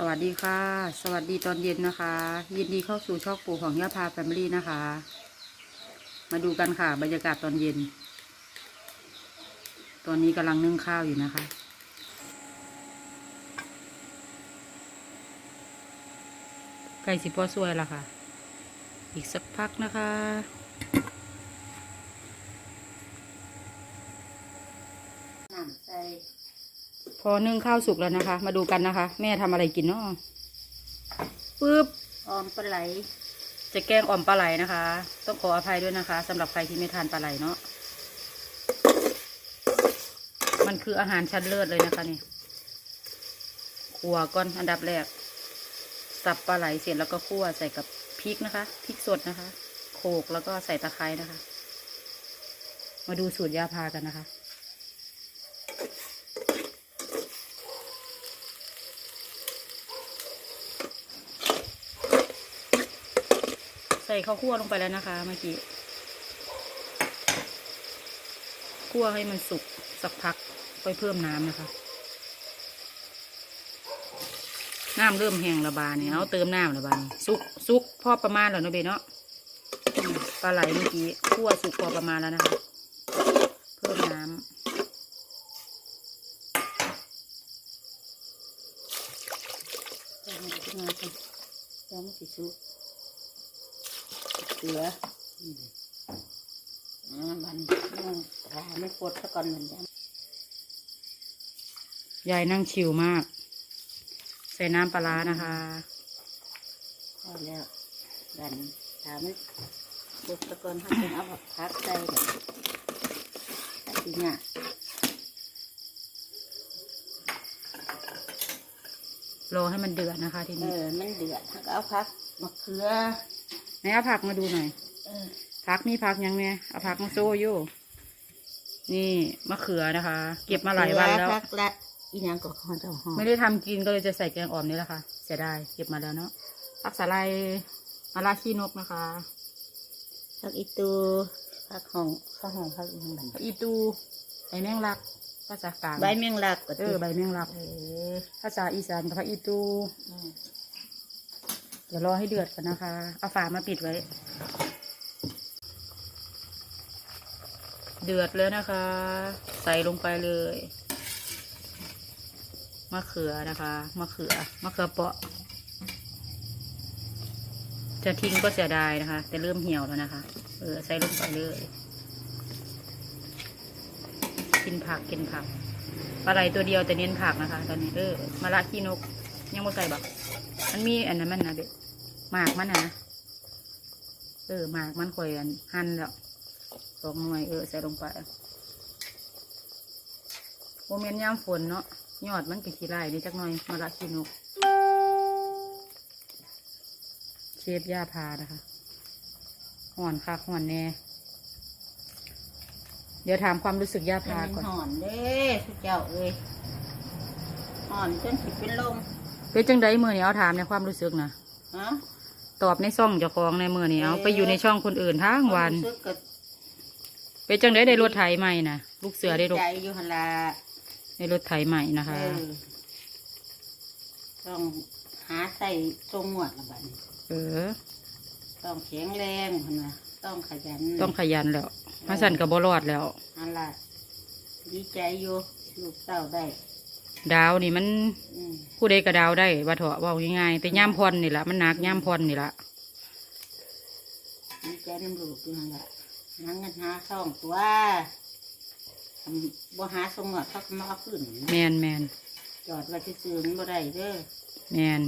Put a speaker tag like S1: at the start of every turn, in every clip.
S1: สวัสดีค่ะ สวัสดีตอนเย็นนะคะ ยินดีเข้าสู่ช่องปู่ของย่าพาแฟมิลี่นะคะ มาดูกันค่ะบรรยากาศตอนเย็น ตอนนี้กำลังนึ่งข้าวอยู่นะคะไก่สิพ่อสวยละค่ะ อีกสักพักนะคะ
S2: น้ำใส่
S1: พอนึ่งข้าวสุกแล้วนะคะ มาดูกันนะคะ แม่ทำอะไรกินเนาะปึ๊บ
S2: ออมปลาไหล
S1: จะแกงอ่อมปลาไหลนะคะ ต้องขออภัยด้วยนะคะสำหรับใครที่ไม่ทานปลาไหลเนาะมันคืออาหารชั้นเลิศเลยนะคะนี่ขั่วก่อนอันดับแรก สับปลาไหลเสร็จแล้วก็คั่วใส่กับพริกนะคะพริกสดนะคะ โขลกแล้วก็ใส่ตะไคร้นะคะ มาดูสูตรยาพากันนะคะ ใส่ข้าวคั่วลงไปแล้วนะคะเมื่อกี้คั่วให้มันสุกสักพักค่อยเพิ่มน้ำนะคะ น้ำเริ่มแห้งระบาเนี่ยเอาเติมน้ำระบานสุกสุกพอประมาณแล้วนะเบเนาะปลาไหลเมื่อกี้คั่วสุกพอประมาณแล้วนะคะเพิ่มน้ำ
S2: ใส่มัน ขึ้นมากันแล้วมันสิสุกเกลืออืมอ่าบันยังขาไม่ปวดซะก่อนเหมือนกัน
S1: ยายนั่งชิวมาก ใส่น้ำปลาร้านะคะ
S2: พอแล้วบันถามไม่ปวดซะก่อนถ้าเป็นเอาพักใส่แบบทีเนี้ย
S1: รอให้มันเดือดนะคะที
S2: เอ
S1: นี้
S2: อมันเดือดถ้าก็เอาพักมะเขือ
S1: ไหนเอาผักมาดูหน่อย
S2: เออ
S1: ผักมีผักยังไงเอาผักมาโซ่อยู่ นี่มะเขือนะคะ เก็บมาหลายวันแล้ว
S2: พักละอีนางก็คอนเจ้าหอม
S1: ไม่ได้ทำกินก็เลยจะใส่แกงอ่อมนี่แหละค่ะเสียดายเก็บมาแล้วเนาะผักสาลายมะระขี้นกนะคะ
S2: พักอีตูพักห้องข้าวห้องพักอีกหนึ่ง
S1: ผักอีตูใบแมงลักภาษากลาง
S2: ใบเมียงลักก็
S1: เออใบแมงลัก
S2: เออ
S1: ภาษาอีสานกับผักอีตู
S2: อืม
S1: เดี๋ยวรอให้เดือดกันนะคะ เอาฝามาปิดไว้ เดือดแล้วนะคะ ใส่ลงไปเลย มะเขือนะคะ มะเขือ มะเขือเปาะ จะทิ้งก็เสียดายนะคะ แต่เริ่มเหี่ยวแล้วนะคะ เออ ใส่ลงไปเลย กินผัก กินผัก ปลาไหลตัวเดียวแต่เน้นผักนะคะ ตอนนี้ เออ มะระขี้นก ยังไม่ใส่บัก มันมีอันนั้นมันนะเด็กหมากมันนะเออหมากมันข่อยอันหั่นแล้วสองหน่วยเออใส่ลงไปโมเมนต์ย่ำฝนเนาะยอดมันก็ขี้ไล่นี่จักหน่อยมาละขี้นกเชฟย่าพานะคะห่อนค่ะห่อนแน่เดี๋ยวถามความรู้สึกย่าพาก่อน
S2: ห่อนเด้ทุกเจ้าเอ้ยห่อนจนสิเป็นลม
S1: เป็นจังไดมือนี้เอาถามในความรู้สึกนะ
S2: ฮะ
S1: ตอบในช่องเจ้าของในมือนี้เอาไปอยู่ในช่องคนอื่นทั้งวัน
S2: ความรู้สึกก็
S1: เป็นจังได้ได้รถไถใหม่นะลูกเสือได้รถ
S2: ใจอยู่หันละ
S1: ได้รถไถใหม่นะ
S2: เอ
S1: คะ
S2: อต้องหาใส่ทรงหมวดละบัดนี้
S1: เออ
S2: ต้องแข็งแรงหันละต้องขยัน
S1: ต้องขยันแล้วมาสั่นกับบรอดแล้ว
S2: หันละดีใจอยู่ลูกเต้าได้
S1: ดาวนี่มัน
S2: อืม
S1: ผู้ใดก็ดาวได้ว่าเถอะเว่าง่ายๆแต่ย่ามพรนี่ละมันหนักย่ามพรนี่ละ
S2: ดีใจน้ำลูกอยู่หันละหาเงินหาช่องตัวทำบ่หาทรงหมวดเขาก็มาเอาขึ้น
S1: แมนแมน
S2: จอดไว้ที่ซื้อมันบ่ได้เด้อ
S1: แมน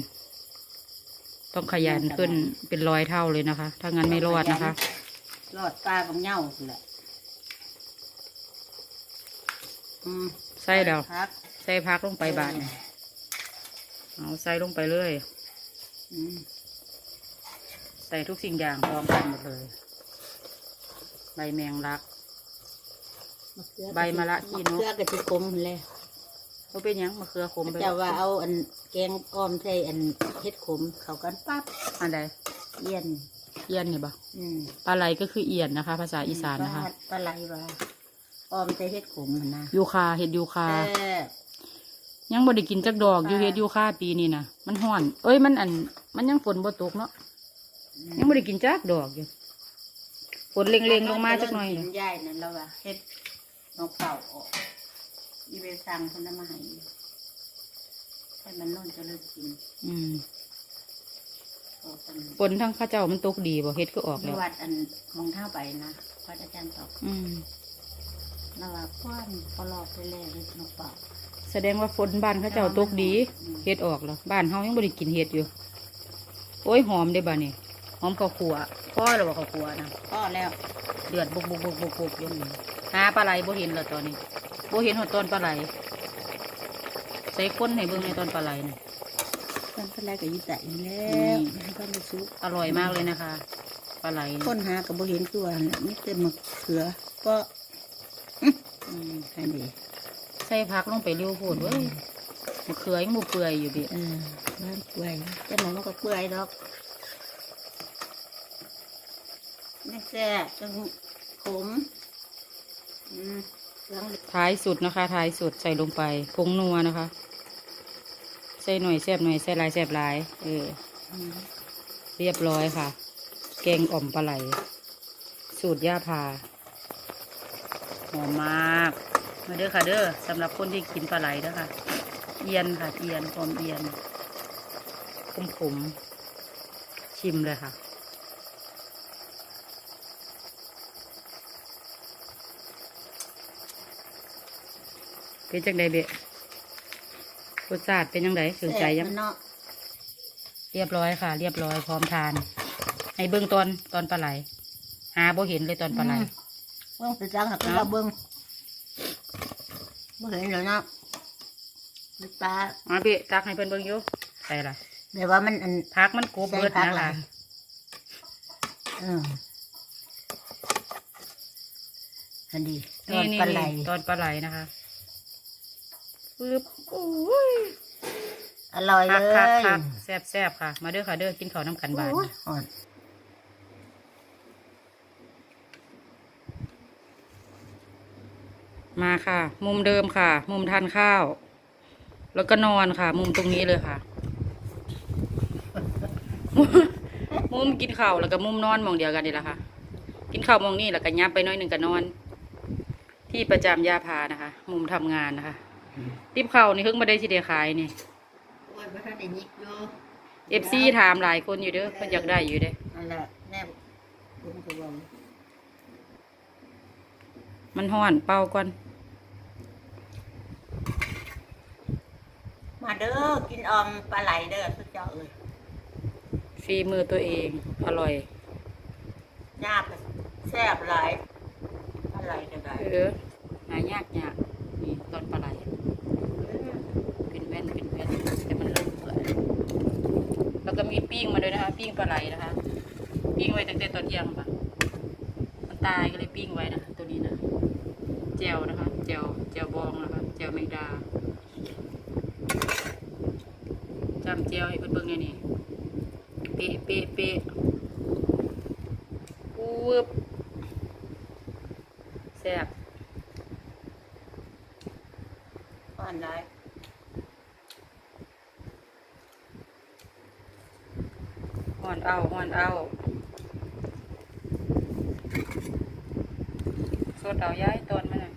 S1: ต้องขยันขึ้นเป็นร้อยเท่าเลยนะคะ ถ้างั้นไม่รอดนะคะ
S2: รอดปลาบางเหย้าสิแหละอืม
S1: ใส่แล้ว
S2: พัก
S1: ใส่พักลงไปบาทนี่เอาใส่ลงไปเลย
S2: อืม
S1: ใส่ทุกสิ่งอย่างพร้อมกันหมดเลย ใบแมงลักะ
S2: เขือ
S1: ใบมะระขี้นก
S2: มะเขือกะทิคมหั่นแหละ
S1: เขาเป็นหยังมะเขือขมไป
S2: เจ้าว่าเอาอันแกงอ้อมใส่อันเฮ็ดขมเข้ากันปั๊บ
S1: อันใด
S2: เย็น
S1: เอียนนี่บ่
S2: อืม
S1: ปลาไหลก็คือเอียนนะคะ ภาษาอีสานนะคะ
S2: ปลาปลาไหลว่าอ้อมใส่เฮ็ดขมหั่นนะ
S1: ยูคาเห็ดยูคา
S2: แซ่บ
S1: ยังบ่ได้กินจักดอกอยู่เฮ็ดอยู่ค่าปีนี่นะมันห้อน เอ้ยมันอัน มันยังฝนบ่ตกเนาะยังบ่ได้กินจักดอกอยู่ฝนเล็งๆลงมาจักหน่อย
S2: เล
S1: เด้
S2: ย
S1: อ
S2: ใหญ่นั่นแล้วว่าเฮ็ดน้องเป่าออกอีเวสั่งคนนั้นมาให้ให้มันนุ่นจะเลิกกิน
S1: อืม
S2: โอ้ตัน
S1: ฝนทั้งข้าเจ้ามันตกดีบ่เฮ็ดก็ออก
S2: ใน
S1: แล้ว
S2: วัดอันมองเท่าไปนะพระอาจารย์ตอบ
S1: อืม
S2: แล้วว่าคว้านพอรอบไปแล้วเลยน้องเป่า
S1: แสดงว่าฝนบ้านข้าเจ้าตกดีเฮ็ดออกแล้วบ้านเฮายังบ่ได้กินเฮ็ดอยู่ โอ้ยหอมเด้บ้านี่หอมข้าวคั่วพ่อแล้วบ่ข้าวคั่วนะ
S2: ก็แล้ว
S1: เดือดบุกบุกบุกบุกบุกอยู่นี่หาปลาไหลบ่เห็นแล้วตอนนี้บ่เห็นหัวตอนปลาไหลใส่ก้นให้เบิ่งในตอนปลาไหลนี่
S2: มันก็แล้วก็ยิ่งใจแล้วมันก็ไม่ซุก
S1: อร่อยมากเลยนะคะปลาไหล
S2: คนหากับบ่เห็นตัวน่ะนี่เต็มมะเขือก็
S1: อืม
S2: ให้ดี
S1: ใส่ผักลงไปเร็วโพดเว้ยมะเขือยังบ่เปื่อยอยู่เบิ
S2: เออบ้านเปื่อยแต่หนมันก็เปื่อยดอกนี่แซ่บจังขมอืมเครื่องเหลือง
S1: ท้ายสุดนะคะ ท้ายสุดใส่ลงไปผงนัวนะคะ ใส่หน่อยแซ่บหน่อยใส่หลายแซ่บหลายเออ
S2: อืม
S1: เรียบร้อยค่ะ แกงอ่อมปลาไหล สูตรย่าพาหอมมาก มาเด้อค่ะเด้อสำหรับคนที่กินปลาไหลเด้อค่ะ เอียนค่ะ เอียนอมเอียนขมขมๆชิมเลยค่ะ เป็นจังใดเบะรสชาติเป็นยังไงถึงใจยัง
S2: แซ่บมันเนาะ
S1: เรียบร้อยค่ะ เรียบร้อยพร้อมทานให้เบิ้งตอนตอนปลาไหล หาบ่เห็นเลยตอนปลาไหล
S2: เบิ่งไปจังหักก็
S1: เนาะ
S2: เราเบิ่ง บ่เห็นเลยเนาะมันปลา
S1: มาพี่ตักให้เพิ่นเบิ่งอยู่ใส่ละ
S2: แต่ว่ามันอัน
S1: พักมันกบเบิด
S2: ใส่ผัก
S1: นะ
S2: หลา
S1: คะ
S2: ย เอออันดีตอน
S1: นี่
S2: ปลาไหล
S1: นี่ตอนปลาไหลนะคะปึ๊บอุ้ย
S2: อร่อย
S1: คั
S2: เล
S1: กคัก
S2: ย
S1: คักแซ่บแซ่บค่ะ มาเด้อค่ะเด้อกินข้าวน้ำกันบาน
S2: โอ้ยอ่อน
S1: มาค่ะ มุมเดิมค่ะ มุมทานข้าว แล้วก็นอนค่ะ มุมตรงนี้เลยค่ะ มุมกินข้าวแล้วก็มุมนอนหมองเดียวกันนี่แหละค่ะ กินข้าวหมองนี่แล้วก็ยับไปหน้อยหนึ่งก็นอน ที่ประจำยาพานะคะ มุมทำงานนะคะติบข้าวนี่เพิ่งมาได้สิเดียขายนี่
S2: โอ้ยบ่ทันได้ยิกอยู่
S1: เอฟซีถามหลายคนอยู่เด้อเพิ่นอยากได้อยู่เด้อ
S2: นั่นแหละแน่บุ้งกระบอง
S1: มันห้อนเป่าก่อน
S2: มาเด้อกินออมปลาไหลเด้อสุดยอดเลย
S1: ฝีมือตัวเองอร่อย
S2: ยากแซ่บหลายปลาไหลก็ได้
S1: เออหายากยากนี่ตอนปลาไหลเป็นแว่นเป็นแว่นแต่มันเริ่มเปื่อยแล้วก็มีปิ้งมาด้วยนะคะ ปิ้งปลาไหลนะคะ ปิ้งไว้ตั้งแต่ตอนเที่ยงค่ะมันตายก็เลยปิ้งไว้นะคะตัวนี้นะแจวนะคะแจวแจวบองนะคะแจวแมงดา จำแจวให้เพิ่นเบิ่งเนี่ยนี่เป๊ะเป๊ะเป๊ะวืบแซ่บ
S2: อ่อนได้
S1: ห่อนเอาห่อนเอาสดเอาย้ายตอนมันน่ะ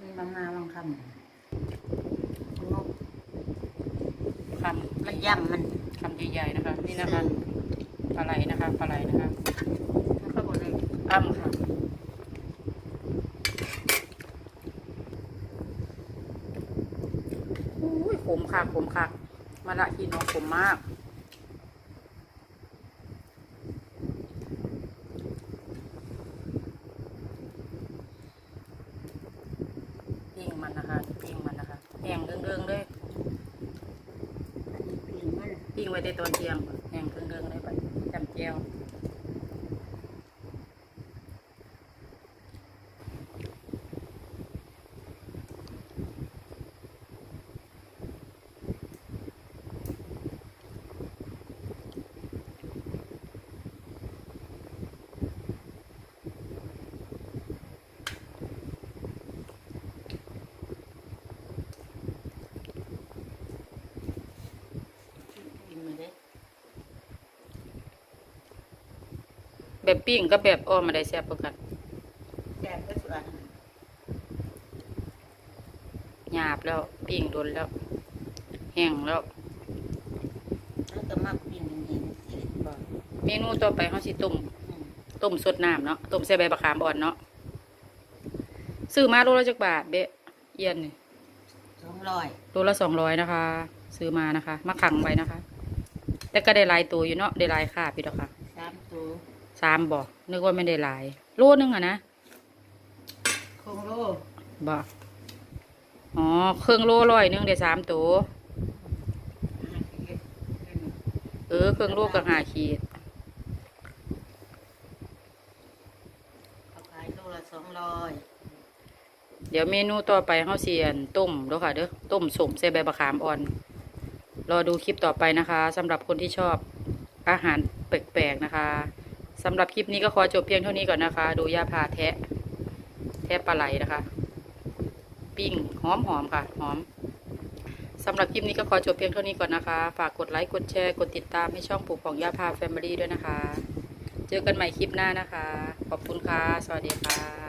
S2: มีบางนาบางคำงก
S1: ค
S2: มันย่ำมันำ
S1: คำใหญ่ๆนะคะ นี่นะคะปลาไหลนะคะปลาไหลนะคะ
S2: มันก็บ่ได้
S1: อ้ำค่ะอุ้ยขมค่ะขมค่ะมาละพี่น้องขมมาก ปิ้งมันนะคะปิ้งมันนะคะแห้งเรื่องๆเลย
S2: เพียงมัน
S1: ได้ตอนเที่ยงแห้งเรื่องๆได้ไปจำเจียว แบบปิ้งกับแบบอ้อมมาได้แซ่บกว่ากัน
S2: แซ่บก็สุดอัน
S1: หยาบแล้วปิ้งโดนแล้วแห้งแล้ว
S2: แล้วก็มักปิ้งเห็นๆสิบอก
S1: เมนูต่อไปเขาสิต้ม
S2: อืม
S1: ต้มสดน้ำเนาะต้มใส่ใบมะขามอ่อนเนาะซื้อมาโลละจักบาทเบะเอียนนี่
S2: สองร้อย
S1: โลละสองร้อยนะคะ ซื้อมานะคะ มาขังไว้นะคะ แต่ก็ได้หลายตัวอยู่เนาะได้หลายค่าพี่ดอกค่ะ
S2: สามตัว
S1: สามบ่นึกว่าไม่ได้หลาย โลนึงอะนะ
S2: โคงโล
S1: บ่อ๋อเครื่องโลร้อยหนึงได้สามตัว
S2: ห้าสิบเอ็ด
S1: เออเครื่องโลกับหาขีด
S2: เขาขายโลละสองร้อย
S1: เดี๋ยวเมนูต่อไปเขาเสียนต้มเด้อค่ะเด้อต้มสมใส่ใบมะขามอ่อน รอดูคลิปต่อไปนะคะสำหรับคนที่ชอบอาหารแปลกๆนะคะ สำหรับคลิปนี้ก็ขอจบเพียงเท่านี้ก่อนนะคะ ดูย่าพาแทะ แทะปลาไหลนะคะ ปิ้งหอมๆค่ะ หอมสำหรับคลิปนี้ก็ขอจบเพียงเท่านี้ก่อนนะคะ ฝากกดไลค์ กดแชร์ กดติดตามให้ช่องปลูกของย่าพาแฟมิลี่ด้วยนะคะ เจอกันใหม่คลิปหน้านะคะ ขอบคุณค่ะ สวัสดีค่ะ